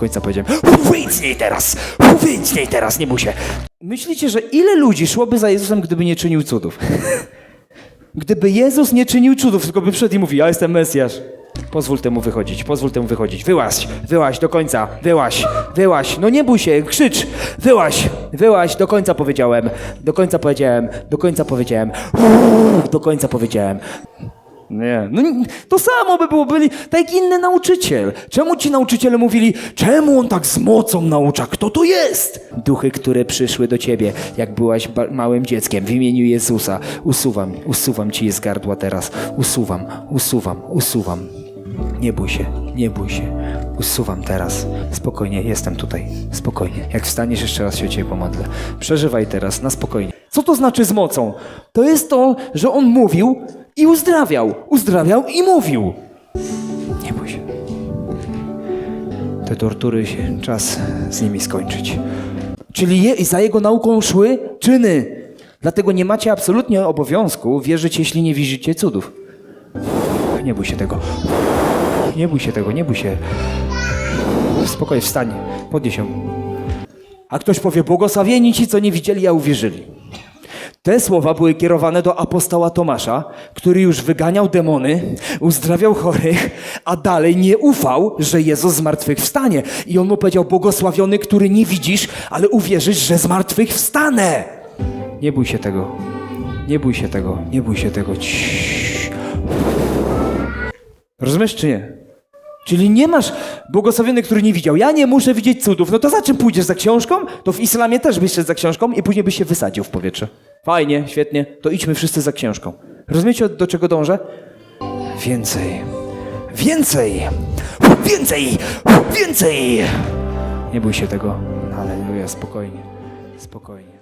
końca powiedziałem, niej teraz, niej teraz, nie się. Myślicie, że ile ludzi szłoby za Jezusem, gdyby nie czynił cudów? Gdyby Jezus nie czynił cudów, tylko by wszedł i mówi, ja jestem Mesjasz. Pozwól temu wychodzić, pozwól temu wychodzić. Wyłaź, wyłaź do końca, wyłaź, wyłaź. No nie bój się, krzycz, wyłaź, wyłaź, do końca powiedziałem, do końca powiedziałem, do końca powiedziałem, do końca powiedziałem. Nie, no to samo by było, byli tak jak inny nauczyciel. Czemu ci nauczyciele mówili, czemu on tak z mocą naucza? Kto to jest? Duchy, które przyszły do ciebie, jak byłaś małym dzieckiem, w imieniu Jezusa. Usuwam, usuwam ci je z gardła teraz. Usuwam, usuwam, usuwam. Nie bój się, nie bój się. Usuwam teraz. Spokojnie, jestem tutaj. Spokojnie. Jak wstaniesz, jeszcze raz się o ciebie pomodlę. Przeżywaj teraz, na spokojnie. Co to znaczy z mocą? To jest to, że on mówił i uzdrawiał. Uzdrawiał i mówił. Nie bój się. Te tortury się, czas z nimi skończyć. Czyli je, za jego nauką szły czyny. Dlatego nie macie absolutnie obowiązku wierzyć, jeśli nie widzicie cudów. Nie bój się tego. Nie bój się tego, nie bój się. Spokojnie, wstań, podnieś się. A ktoś powie, błogosławieni ci, co nie widzieli, a uwierzyli. Te słowa były kierowane do apostoła Tomasza, który już wyganiał demony, uzdrawiał chorych, a dalej nie ufał, że Jezus z martwych wstanie. I on mu powiedział, błogosławiony, który nie widzisz, ale uwierzysz, że z martwych wstanę. Nie bój się tego. Nie bój się tego. Nie bój się tego. Ciii. Rozumiesz czy nie? Czyli nie masz błogosławiony, który nie widział. Ja nie muszę widzieć cudów. No to za czym pójdziesz za książką? To w islamie też byś szedł za książką i później byś się wysadził w powietrze. Fajnie, świetnie. To idźmy wszyscy za książką. Rozumiecie, do czego dążę? Więcej. Więcej! Więcej! Więcej! Nie bój się tego. Aleluja, spokojnie. Spokojnie.